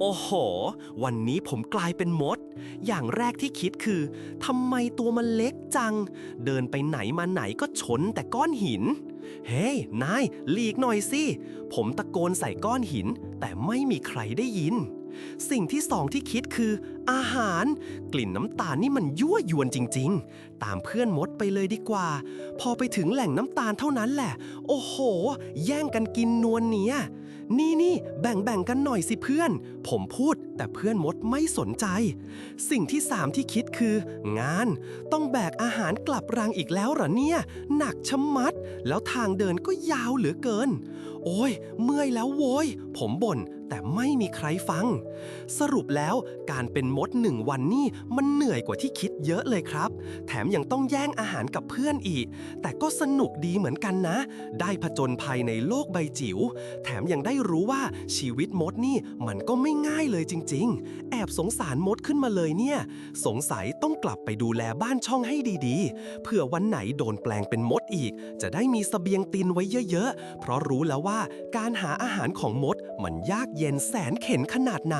โอ้โห วันนี้ผมกลายเป็นมด อย่างแรกที่คิดคือทำไมตัวมันเล็กจัง เดินไปไหนมาไหนก็ชนแต่ก้อนหิน เฮ้ยนายหลีกหน่อยสิ ผมตะโกนใส่ก้อนหิน แต่ไม่มีใครได้ยิน สิ่งที่สองที่คิดคือ อาหาร กลิ่นน้ำตาลนี่มันยั่วยวนจริง ๆ ตามเพื่อนมดไปเลยดีกว่า พอไปถึงแหล่งน้ำตาลเท่านั้นแหละ โอ้โห แย่งกันกินนวลเนีย นี่นี่แบ่งแบ่งกันหน่อยสิเพื่อน ผมพูดแต่เพื่อนมดไม่สนใจ สิ่งที่สามที่คิดคือ งาน ต้องแบกอาหารกลับรังอีกแล้วเหรอเนี่ย หนักชะมัด แล้วทางเดินก็ยาวเหลือเกิน โอ้ย เมื่อยแล้วโว้ย ผมบ่น แต่ไม่มีใครฟัง สรุปแล้วการเป็นมดหนึ่งวันนี่มันเหนื่อยกว่าที่คิดเยอะเลยครับ แถมยังต้องแย่งอาหารกับเพื่อนอีก แต่ก็สนุกดีเหมือนกันนะ ได้ผจญภัยในโลกใบจิ๋ว แถมยังได้รู้ว่าชีวิตมดนี่มันก็ไม่ง่ายเลยจริง ๆ แอบสงสารมดขึ้นมาเลยเนี่ย สงสัยต้องกลับไปดูแลบ้านช่องให้ดีๆ เผื่อวันไหนโดนแปลงเป็นมดอีก จะได้มีเสบียงตินไว้เยอะๆ เพราะรู้แล้วว่าการหาอาหารของมดมันยากเย็นแสนเข็ญขนาดไหน